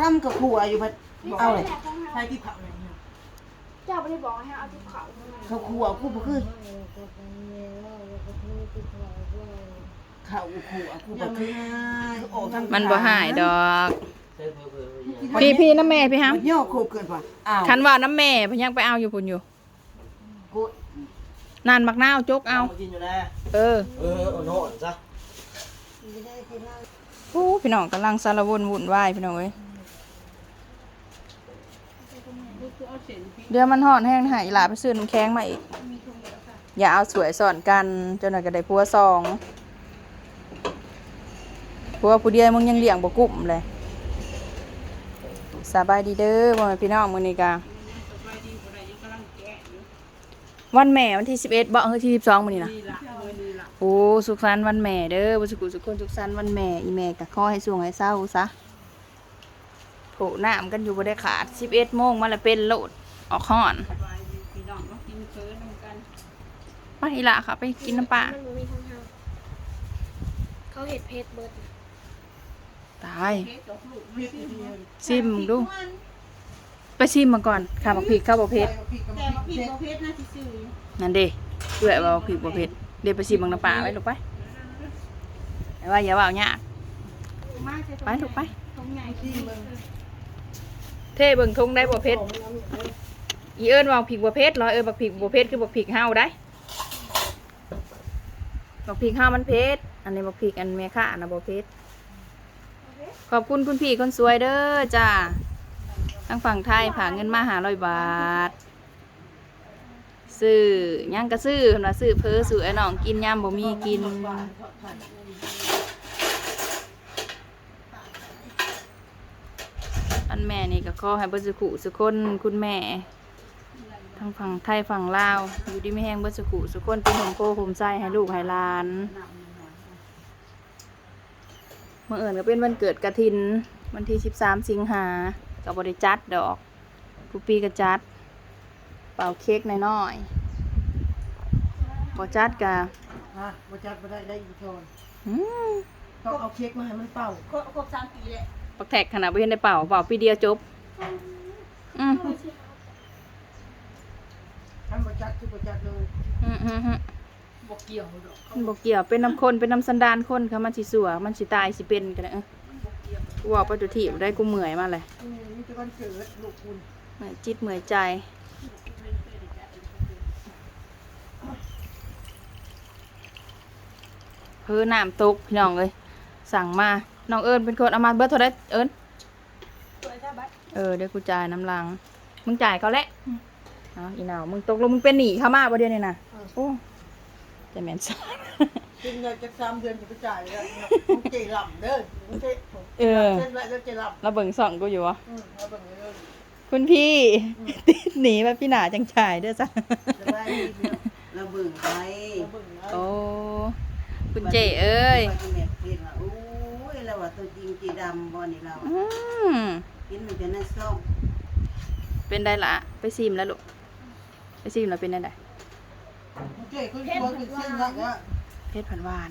ทำกับผัวอยู่พัดเอาเลยใช้ที่เผาเลยเจ้าไม่ได้บอกให้เอาที่เขาเขาขัวกูบ่คือเขาขัวกูบ่คือโอ้ทำมันบ่หายดอก พี่พี่น้ำแม่พี่ฮัมย่อโคบเกินป่ะอ้าวคันว่าน้ำแม่เพิ่นยังไปเอาอยู่พุ่นอยู่กูนานมักนาวจกเอา กินอยู่แล้วเออ เออเอาโน่นซะโอ้พี่น้องกำลังสารวนวุ่นวายพี่น้องเอ้ย เดี๋ยวมันห่อนแห้งหายหลาไปซื้อน้ำแข็งมาอีก อย่าเอาสวยสอนกันจนหน่อยก็ได้พัวสองพัวผู้เดียวมึงยังเลี้ยงบกุ้มเลยสบายดีเด้อพ่อแม่พี่น้องมือนี้กะวันแม่วันที่11บ่เฮ้ยที่12มื้อนี้นะนี่ละเลยนี่ละโอ้สุขสันต์วันแม่เด้อบุสุกุสุขคนสุขสันต์วันแม่อีแม่ก็ขอให้สูงให้เศร้าซะ โถน้ำกันอยู่บ่ได้ขาด11โมงมาแล้วเป็นโลดออกห้อนสบายดีพี่น้องก็กินเฟิร์นำกันไปอีละค่ะ ไปกินน้ำปลามันมีทางทางเขาเห็ดเพชรเบิดตายเค้กกับลูกไม่ซื้อเดียวซิมมึงดู ไปซิมมาก่อนข้าวบักพริกข้าวบักเพชรแต่มาพี่ประเภทน่าจะซื้อนั่นเด้เอื้อยว่าบักพริกบักเพชรเดี๋ยวไปซิมมึงน้ำปลาไว้ลูกไปแต่ว่าอย่าว่าเอายากมากจะไปลูกไปตรงไหน ท่เบิ่งทงทงได้บักเพชรอีเอิ้นว่าบักพริกบักเพชรร้อยเอิ้นบักพริกบักเพชรคือบักพริกเฮาได้บักพริกเฮามันเพชรอันนี้บักพริกอันแม่ค่าอันนะบักเพชรขอบคุณคุณพี่คนสวยเด้อจ้าทางฝั่งไทยผ่าเงินมาหาร้อยบาทซื้อหยังก็ซื้อเพิ่นว่าซื้อเพ้อซื้อไอ้น้องกินยามบ่มีกิน อันแม่นี่ก็ขอให้เบ่สุขุสุคนคุณแม่ทางฝั่งไทยฝั่งลาว อยู่ดีไม่แห้งเบ่สุขุสุคนเป็นห่มโพห่มไส้ให้ลูกให้หลานเมื่อเอิญก็เป็นวันเกิดกระถิน วันที่ 13 สิงหาก็บ่ได้จัดดอกผู้ปีก็จัด เป่าเค้กน้อยๆบ่จัดกะฮะบ่จัดบ่ได้ได้อีกทนอืมต้องเอาเค้กมาให้มันเป่าครบครบสามปีแหละ ปักแท็กขนาดบ่เห็นได้เป่าเป่าปีเดียวจบ อืมทำบ่จัดคือบ่จัดเลยอืมอืมอืมบกเกี่ยวดอกมันบ่เกี่ยวเป็นน้ำคนเป็นน้ำสันดานคนค่ะมันสิสัวมันสิตายสิเป็นกันเออกูว่าไปดูที่ได้กูเมื่อยมาเลยอืมนี่คือวันเกิดลูกคุณเมื่อยจิตเมื่อยใจ เพื่อน้ำตกพี่น้องเลยสั่งมา น้องเอิญเป็นคนเอามาเบิร์เท่าไดเอิญสวยจ้าบัดเออเดี๋ยวกูจ่ายน้ำลัง มึงจ่ายเขาแหละเอาอีหนาวมึงตกลงมึงเป็นหนี้เข้ามาประเดี๋ยวนี้นะโอ้จะแม่นซะกินเงินจากสามเดือนจะไปจ่ายแล้วมึงเจลำเด้อมึงเจเออเส้นไรแล้วเจลเราเบิ่งส่องกูอยู่วะำอืมเอาเบิ่งเลยคุณพี่ติดหนีมาพี่หนาจังจ่ายเด้อจ้ะจะได้เราเบิ่งไปเราเบิ่งแล้วโอ้คุณเจเอ้ย ว่าจะแม่เห็นว่าโอ้ยเราว่าตัวจริงจีดำบ่นี่เราอืมกินมันจะน่าส้มเป็นได้ละไปซิมแล้วลูกไปซิมแล้วเป็นได้ไดเจ๊คุณตัวเป็นเส้นละก็เพชรผันหวาน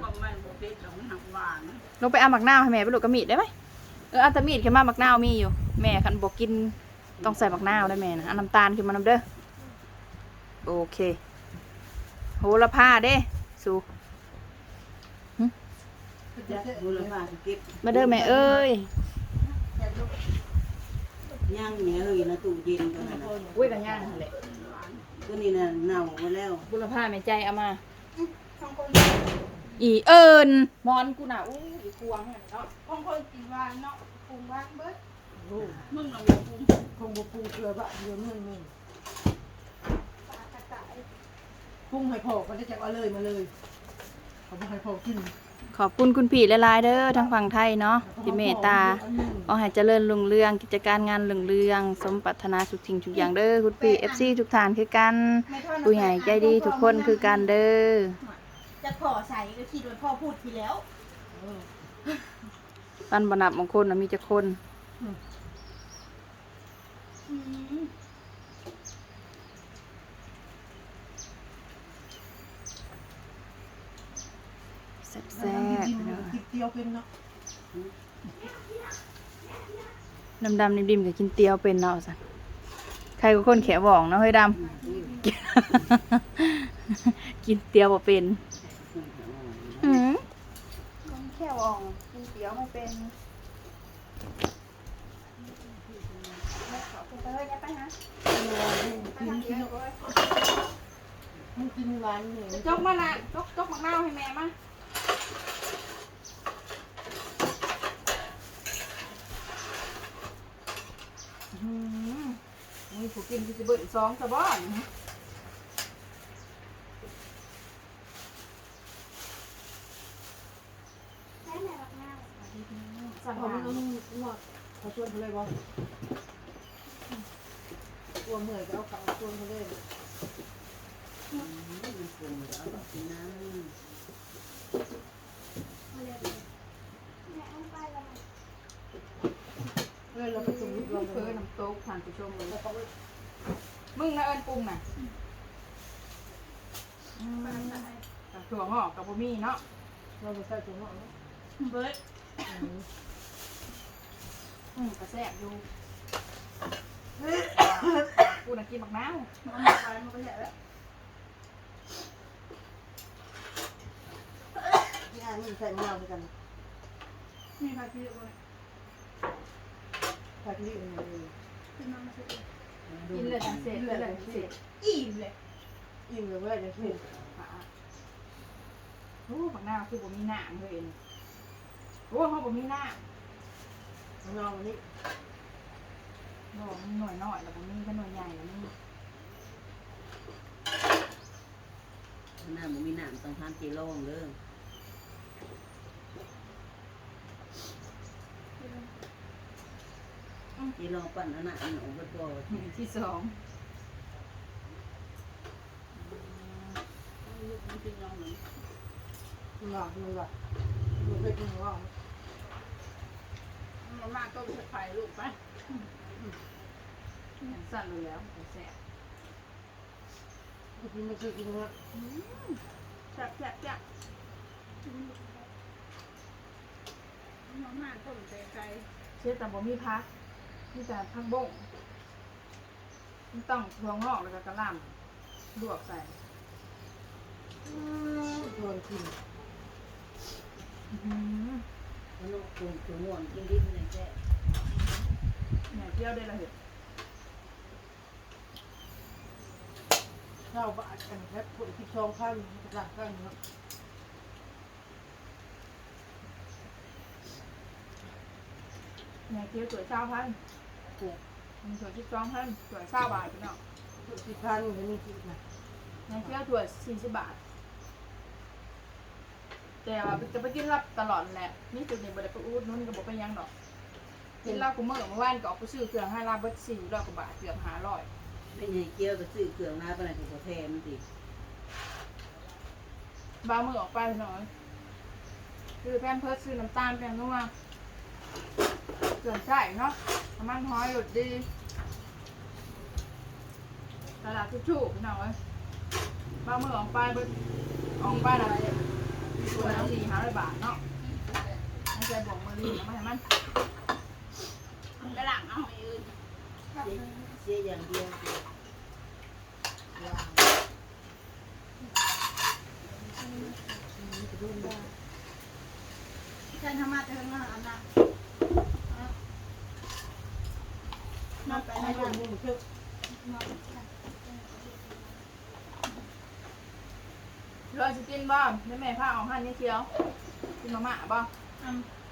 ความมันบกเพชรดอกมันหักหวานลงไปเอาหมักนาวให้แม่ไปลูกกระมีดได้ไหมเออเอาแต่มีดขึ้นมาหมักนาวมีอยู่ แม่คันบอกกินต้องใส่หมักนาวได้แม่นะเอาน้ำตาลขึ้นมานำเด้อโอเค โหระพาเด้สู บุรพาเก็บมาเด้อแม่เอ้ยย่างเนี่ยเลยนะตู้เย็นตัวนั้นอุ้ยกันย่างหั่นแหละตัวนี้น่ะเน่ามาแล้วบุรพาแม่ใจเอามาสองคนอีเอิญมอนกูน่ะอู้อีควงหั่นเนาะบางคนกินหวานเนาะปรุงหวานเบิดมึงลองปรุงคงบ่ปรุงเกลือบ่เดี๋ยวนึงนึงปลากระต่ายปรุงให้พอก็ได้จักเอาเลยมาเลยเขาบ่ให้พอกิน ขอบคุณคุณพี่หลายๆเด้อทางฝั่งไทยเนาะที่เมตตาขอให้เจริญรุ่งเรืองกิจการงานรุ่งเรือง สมปรารถนาทุกสิ่งทุกอย่างเด้อคุณพี่ FC ทุกท่านคือกันผู้ใหญ่ใจดีทุกคนคือกันเด้อจะขอใส่ก็คิดว่าพ่อพูดทีแล้วปันบนับบางคนน่ะมีจักคน แซ่บๆกินเด้อกินเตียวเป็นเนาะดำดำๆดิมๆก็กินเตียวเป็นเนาะสันใครก็คนแขวหวองเนาะเฮ้ยดำกินเตียวบ่เป็นอืมคนแขวหวองกินเตียวไม่เป็นไปเลยไปฮะไปทางเดียวเลยมันกินหวานเหนียวจกมาละจกจกมะนาวให้แม่มาอืมนี่ผู้ กินที่จะเบิดสองสะบ้อนสั่งพอมามันต้องนวดขาชวนเขาเลยบ่กลัวเหมื่อยก็เอาเขาชวนเขาเลยเลยเอาไปแล้วเลยเราไปเราเพื่เลอยน้ำโต๊กทานผู้ชมเลย มึงนะเอิญปรุงน่ะอืมกับถั่วงอกกับบะหมี่เนาะเราไปใส่ถุงห่อเนาะเบิร์ดอืมกระแซบอยู่กูน่ะกินบักน้าวมันมาไปมันก็ใหญ่แล้วนี่อ่านมันใส่มะนาวด้วยกันมีใครคิดว่าใส่ที่อื่นเลยขึ้นมามาสิ กินเลยจังเสร็จเลยจังเสร็จอิ่มเลยอิ่มเลยเว้ยจะถูกค่ะโอ้บักน้าวคือบะหมี่น้ำเลยนี่โอ้เขาบะหมี่น้มะนาววันนี้ำบอกมันหน่อยน้อยแล้วบะหมี่ก็หน่อยใหญ่แล้วนี่น้ำมันมีน้ำต้องทานจีโล่งเด้อจี โล่งปั่นอันนั้นหนูบดบ่หนึ่งที่สองจริงๆลองหน่อยมันหลอกมันหลอกมันไปกินว่ามันมากก็จะไข่ลูกไปอย่างสั่นเลยแล้วแซบกินไม่เคยกินนะแซ่บแซ่บแซ่บมันมากก็จะไข่เชื่อแต่บะหมี่พัก นี่แต่พักบงมันต้องถั่วงอกแล้วก็กระหล่ำลวกใส่ชวนกินอื้อหือมันต้องปรุงตัวง่วนกินดิ้นเลยแค่เนี่ยเที่ยวได้ละเห็ดข้าวบาทกันแค่ปวดที่ช่องข้างหลังข้างเนาะเนี่ยเที่ยวสวยเช้าพัน มันสวยที่สองพันสวยเช้าบาทพี่น้องปวดที่ข้างมันมีกินนะเนี่ยเที่ยวสวยสี่สิบบาท แต่ว่าจะไปกินรับตลอดแหละนี่จุดนี้บริษัทอูดนู้นก็บอกไปยังดอกกินเหล้ากูเมื่อเมื่อวานก็ออกไปซื้อเครื่องให้ลาเบิดสี่ร้อยกว่าบาทเกือบห้าร้อยเป็นไงเกี่ยวกับซื้อเครื่องหน้าปานไหนก็แทนมันสิบ้ามือออกไปหน่อยซื้อแพมเพิร์สซื้อน้ำตาลแพงนัว เกลือใส่เนาะน้ำมันหอยหยุดดีตลาดทุกชูพี่น้องเอ้ยบ้ามือออกไปเบิดออกไปอะไรตัวน้ำสี่ห้าร้อยบาทเนาะให้ใจบอกมือดีนะไม่ให้มันไปหลังเอาให้อื่นเสียอย่างเดียวฉันทำมาแต่ทำงานอันนั้น นอนไปให้ไม่ลได้งมือเชื่อเราจะกินบ้างได้แม่ผ้าออกหันนี่เชียวกินมาม่าบ้าง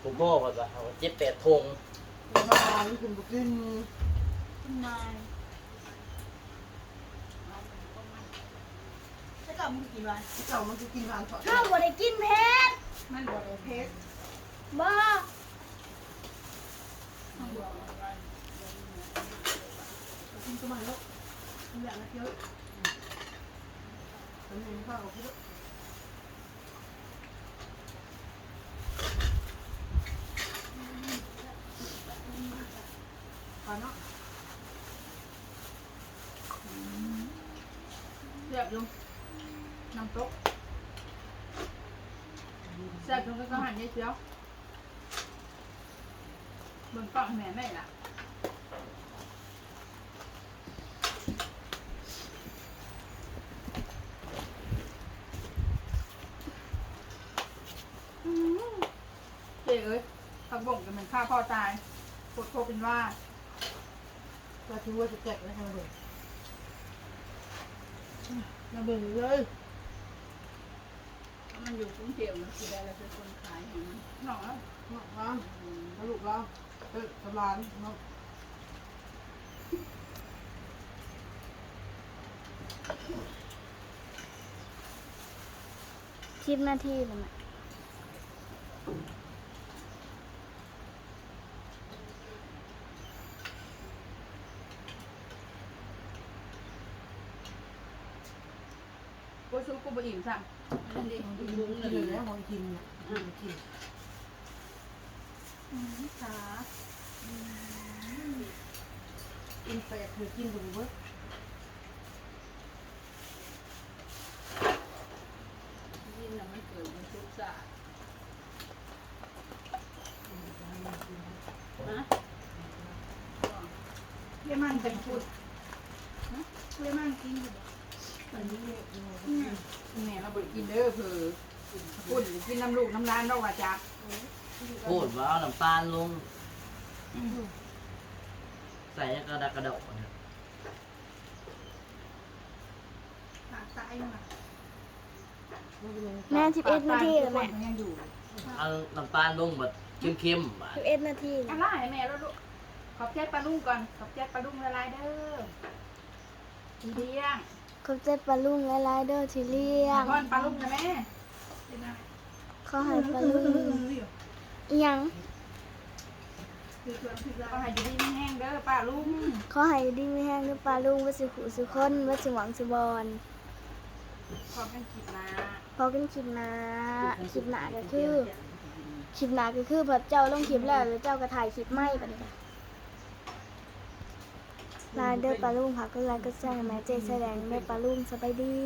ผมก็ว่าจะเอาเจ็ดแปดทงมานี่คุณบุกินคุณนายถ้าเกิดมึงกี่วันเจ้ามันจะกินหวานทอดข้าวบ่ได้กินเผ็ดมันบอกเลยเพชรบ่มันบอกอะไร กินตัวมันลูกมันอยากมาเที่ยวมันมีข้าวกับพี่พอเนาะเรีย บอยู่น้ำโต๊ะแซ่บจนก็ต้องหันนี่เชียวเบิ่งกล้องแม่แม่ล่ะฆ่าพ่อตายปวดโคเป็นว่าก็ถือว่าจะแกะแล้วทำไมระเบิดเลยมันอยู่กรุงเทพนะคือได้แล้วเป็นคนขายของมันหนอน้องน้องลูกเราเออสบายน้องสิบนาทีเลยแม่ กูชูกูบอิ่มสั่งนั่นดิกินบุ้งกิเลนยแล้วของกินเนี่ยกินขากินแปดคือกินดูเว้ยยินน่ะมันเกิดมันทุกข์สะฮะเรียมันเป็นพูดเล่มันกินอยู่ แม่เราบกินเด้อเผื่อพูดกินน้ำลูกน้ำร้านเราว่าจักพูดว่าเอาน้ำตาลลง ใส่กระดากระเดาเนี่ยปากตายมาแม่สิบเอ็ดนาทีเลยแม่ยังอยู่เอาน้ำตาลลงแบบเข้มๆอะสิบเอ็ดนาทีเอาล่ะให้แม่แล้วลูกขอบใจปลาลุงก่อน ขอบใจปลาลุงละลายเด้อทีเดียง ขอบใจปลาลุงและลายเดอร์ที่เลี้ยงก้อนปลาลุงนะแม่ขอให้ปลาลุงอิหยังคือชวนพี่ก็ให้อยู่ดีไม่แห้งเด้อป้าลุงขอให้ดีไม่แห้งด้วยปลาลุงว่าสิขุสุคนว่าสิหวังสิบอลขอบกันคิดนะพอกันคลิปหนาคลิปหนาก็คือคลิปหนาก็คือพอเจ้าลงคลิปแล้วแล้วเจ้าก็ถ่ายคลิปไม่ปะเนี่ย ลาเดอร์ปลาลุงค่ะก็ลาก็แจ้งแม่เจแสดงแม่ปลาลุงสบายดี